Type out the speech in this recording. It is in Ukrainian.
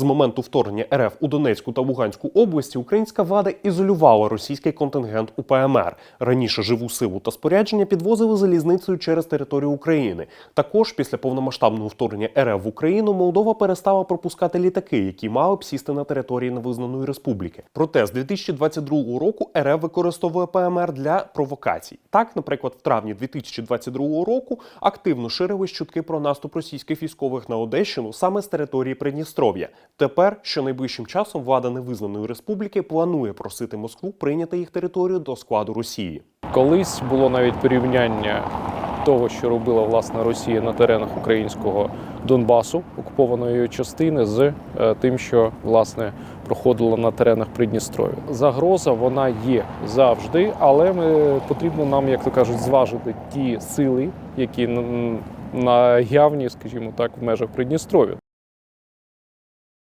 З моменту вторгнення РФ у Донецьку та Луганську області українська влада ізолювала російський контингент у ПМР. Раніше живу силу та спорядження підвозили залізницею через територію України. Також після повномасштабного вторгнення РФ в Україну Молдова перестала пропускати літаки, які мали б сісти на території невизнаної республіки. Проте з 2022 року РФ використовує ПМР для провокацій. Так, наприклад, в травні 2022 року активно ширились чутки про наступ російських військових на Одещину саме з території Придністров'я. Тепер, що найближчим часом, влада невизнаної республіки планує просити Москву прийняти їх територію до складу Росії. Колись було навіть порівняння того, що робила власне Росія на теренах українського Донбасу, окупованої частини, з е, тим, що власне проходило на теренах Придністров'я. Загроза вона є завжди, але ми потрібно нам, як то кажуть, зважити ті сили, які наявні, скажімо так, в межах Придністров'я.